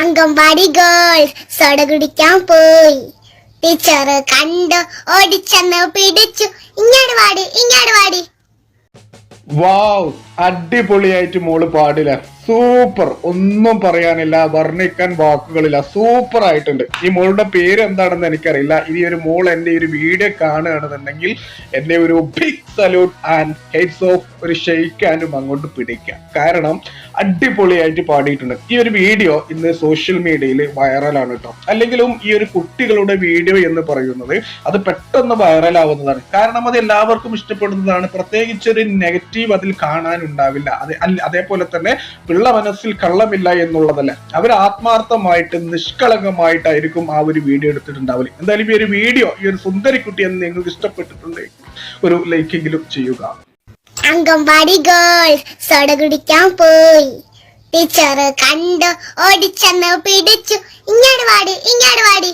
Angambadi girls soda കുടിക്കാൻ പോയി. Teacher കണ്ടു ഓടിച്ചെന്ന് പിടിച്ചു. ഇങ്ങാട് വാടി ഇങ്ങാട് വാടി. വാവ് അടിപൊളിയായിട്ട് മോൾ പാടില്ല? സൂപ്പർ. ഒന്നും പറയാനില്ല. വർണിക്കാൻ വാക്കുകളില്ല. സൂപ്പർ ആയിട്ടുണ്ട്. ഈ മോളുടെ പേര് എന്താണെന്ന് എനിക്കറിയില്ല. ഇനി ഒരു മോൾ എന്റെ ഒരു വീഡിയോ കാണുകയാണെന്നുണ്ടെങ്കിൽ എന്റെ ഒരു big salute and hats off ഒരു ഷെയ്ക്കാനും അങ്ങോട്ട് പിടിക്കാം. കാരണം അടിപൊളിയായിട്ട് പാടിയിട്ടുണ്ട്. ഈ ഒരു വീഡിയോ ഇന്ന് സോഷ്യൽ മീഡിയയിൽ വൈറലാണ് കേട്ടോ അല്ലെങ്കിലും ഈ ഒരു കുട്ടികളുടെ വീഡിയോ എന്ന് പറയുന്നത് അത് പെട്ടെന്ന് വൈറലാവുന്നതാണ് കാരണം അത് എല്ലാവർക്കും ഇഷ്ടപ്പെടുന്നതാണ്. പ്രത്യേകിച്ച് ഒരു നെഗറ്റീവ് അതിൽ കാണാനുണ്ടാവില്ല. അത് അതേപോലെ തന്നെ പിള്ള മനസ്സിൽ കള്ളമില്ല എന്നുള്ളതല്ല. അവർ ആത്മാർത്ഥമായിട്ട് നിഷ്കളങ്കമായിട്ടായിരിക്കും ആ ഒരു വീഡിയോ എടുത്തിട്ടുണ്ടാവില്ല എന്തായാലും ഈ ഒരു വീഡിയോ ഈ ഒരു സുന്ദരിക്കുട്ടി എന്ന് നിങ്ങൾക്ക് ഇഷ്ടപ്പെട്ടിട്ടുണ്ടെങ്കിൽ ഒരു ലൈക്കെങ്കിലും ചെയ്യുക. അംഗൻവാടി സോഡ കുടിക്കാൻ പോയി. ടീച്ചർ കണ്ടു ഓടിച്ചെന്ന് പിടിച്ചു. ഇങ്ങാട് വാടി ഇങ്ങാട് വാടി.